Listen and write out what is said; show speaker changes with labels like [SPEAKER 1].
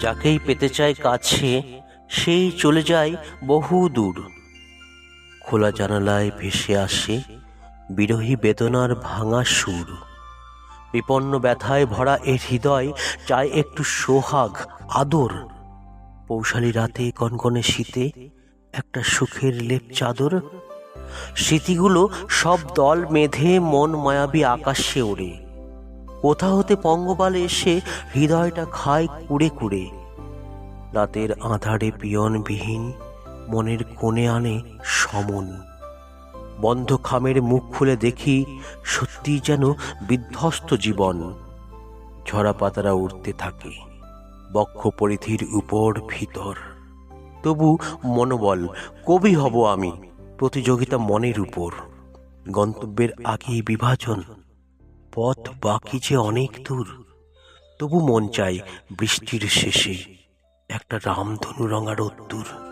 [SPEAKER 1] যাকেই পেতে চায় কাছে, সেই চলে যায় বহু দূর। খোলা জানালায় ভেসে আসে বিরোহী বেদনার ভাঙা সুর। বিপন্ন ব্যথায় ভরা এর হৃদয় চায় একটু সোহাগ, আদর। পৌশালী রাতে কনকনে শীতে একটা সুখের লেপ চাদর। স্মৃতিগুলো সব দল মেধে মন মায়াবী আকাশে ওড়ে। কোথা হতে পঙ্গপালে এসে হৃদয়টা খায় কুড়ে কুড়ে। রাতের আঁধারে পিয়নবিহীন, মনের কোণে আনে সমন। বন্ধ খামের মুখ খুলে দেখি সত্যি যেন বিধ্বস্ত জীবন। ঝরা পাতারা উঠতে থাকে, বক্ষ পরিধির উপর ভিতর। তবু মনোবল, কবি হব আমি, প্রতিযোগিতা মনের উপর। গন্তব্যের আগে বিভাজন পথ বাকি যে অনেক দূর তবু মন চাই বৃষ্টির শেষে একটা রামধনু রঙা রোদ্দুর।